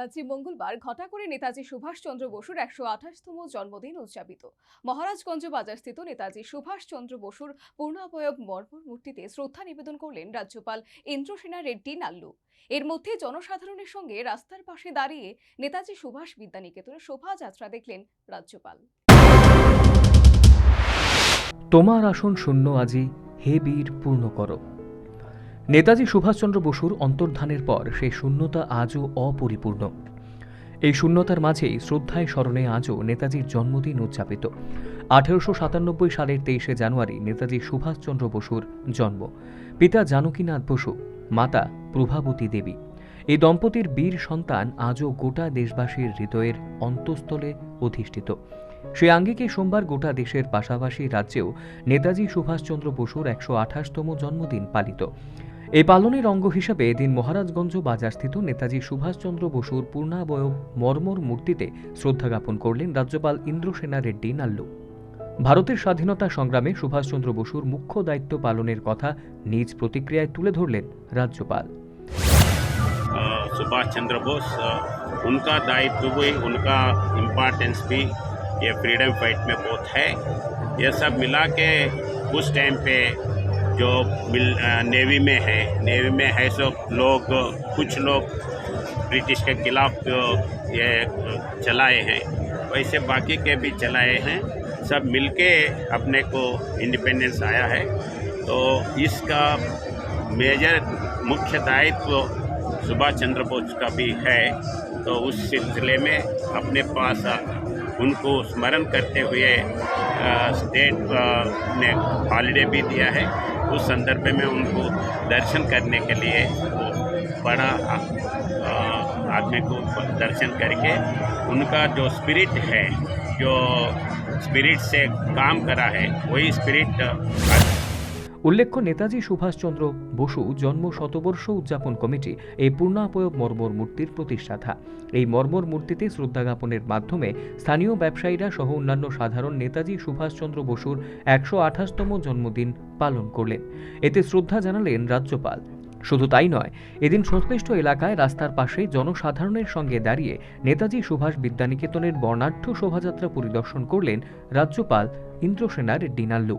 রাজ্যে মঙ্গলবার ঘটা করে নেতাজি সুভাষচন্দ্র বসুর একশো আঠাশতম জন্মদিন উদযাপিত। মহারাজগঞ্জ বাজারস্থিত নেতাজি সুভাষচন্দ্র বসুর পূর্ণাবয়ব মর্মর মূর্তিতে শ্রদ্ধা নিবেদন করলেন রাজ্যপাল ইন্দ্রসেনা রেড্ডি নাল্লু। এর মধ্যে জনসাধারণের সঙ্গে রাস্তার পাশে দাঁড়িয়ে নেতাজি সুভাষ বিদ্যানিকেতনের শোভাযাত্রা দেখলেন রাজ্যপাল। তোমার আসন শূন্য আজি হে বীর পূর্ণ করো। নেতাজি সুভাষচন্দ্র বসুর অন্তর্ধানের পর সেই শূন্যতা আজও অপরিপূর্ণ। এই শূন্যতার মাঝেই শ্রদ্ধায় স্মরণে আজও নেতাজির জন্মদিন উদযাপিত। আঠেরোশো সাতানব্বই সালের তেইশে জানুয়ারি নেতাজি সুভাষচন্দ্র বসুর জন্ম। পিতা জানকীনাথ বসু, মাতা প্রভাবতী দেবী। এই দম্পতির বীর সন্তান আজও গোটা দেশবাসীর হৃদয়ের অন্তঃস্থলে অধিষ্ঠিত। সে আঙ্গিকে সোমবার গোটা দেশের পাশাপাশি রাজ্যেও নেতাজি সুভাষচন্দ্র বসুর একশো আঠাশতম জন্মদিন পালিত। এই পালনের অঙ্গ হিসাবে এদিন মহারাজগঞ্জ বাজারস্থিত নেতাজি সুভাষচন্দ্র বসুর পূর্ণাবয়ব মর্মর মূর্তিতে শ্রদ্ধা জ্ঞাপন করলেন রাজ্যপাল ইন্দ্রসেনা রেড্ডি নাল্লু ভারতের স্বাধীনতা সংগ্রামে সুভাষচন্দ্র বসুর মুখ্য দায়িত্ব পালনের কথা নিজ প্রতিক্রিয়ায় তুলে ধরলেন রাজ্যপাল अ, सुभाष चंद्र बोस अ, उनका दायित्व भी उनका इम्पोर्टेंस भी ये फ्रीडम फाइट में बहुत है ये सब मिला के उस टाइम पे जो नेवी में है। नेवी में है सो लोग, कुछ लोग ब्रिटिश के खिलाफ ये चलाए हैं। वैसे बाकी के भी चलाए हैं। सब मिलके अपने को इंडिपेंडेंस आया है। तो इसका मेजर मुख्य दायित्व सुभाष चंद्र बोस का भी है। तो उस सिलसिले में अपने पास उनको स्मरण करते हुए स्टेट ने हॉलीडे भी दिया है। उस संदर्भ में उनको दर्शन करने के लिए वो बड़ा आदमी को दर्शन करके उनका जो स्पिरिट है, जो स्पिरिट से काम करा है, वही स्पिरिट উল্লেখ্য, নেতাজি সুভাষচন্দ্র বসু জন্ম শতবর্ষ উদযাপন কমিটি এই পূর্ণাপয়ব মর্মর মূর্তির প্রতিষ্ঠাতা। এই মর্মর মূর্তিতে শ্রদ্ধা জ্ঞাপনের মাধ্যমে স্থানীয় ব্যবসায়ীরা সহ অন্যান্য সাধারণ নেতাজি সুভাষচন্দ্র বসুর একশো আঠাশতম জন্মদিন পালন করলেন। এতে শ্রদ্ধা জানালেন রাজ্যপাল। শুধু তাই নয়, এদিন সংশ্লিষ্ট এলাকায় রাস্তার পাশে জনসাধারণের সঙ্গে দাঁড়িয়ে নেতাজি সুভাষ বিদ্যানিকেতনের বর্ণাঢ্য শোভাযাত্রা পরিদর্শন করলেন রাজ্যপাল Indrasena Reddy Nallu